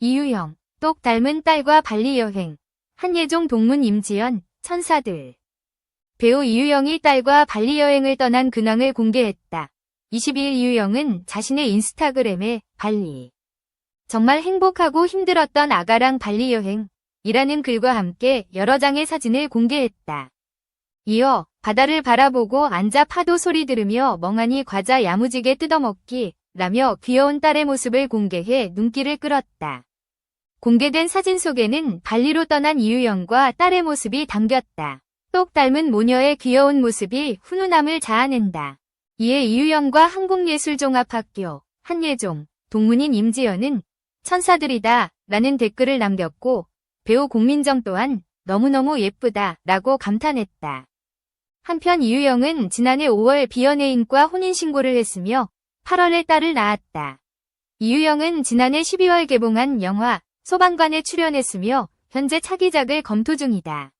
이유영, 똑 닮은 딸과 발리 여행. 한예종 동문 임지연, 천사들. 배우 이유영이 딸과 발리 여행을 떠난 근황을 공개했다. 22일 이유영은 자신의 인스타그램에 발리. 정말 행복하고 힘들었던 아가랑 발리 여행. 이라는 글과 함께 여러 장의 사진을 공개했다. 이어 바다를 바라보고 앉아 파도 소리 들으며 멍하니 과자 야무지게 뜯어먹기 라며 귀여운 딸의 모습을 공개해 눈길을 끌었다. 공개된 사진 속에는 발리로 떠난 이유영과 딸의 모습이 담겼다. 똑 닮은 모녀의 귀여운 모습이 훈훈함을 자아낸다. 이에 이유영과 한국예술종합학교, 한예종, 동문인 임지연은 천사들이다 라는 댓글을 남겼고 배우 공민정 또한 너무너무 예쁘다 라고 감탄했다. 한편 이유영은 지난해 5월 비연예인과 혼인신고를 했으며 8월에 딸을 낳았다. 이유영은 지난해 12월 개봉한 영화 소방관에 출연했으며 현재 차기작을 검토 중이다.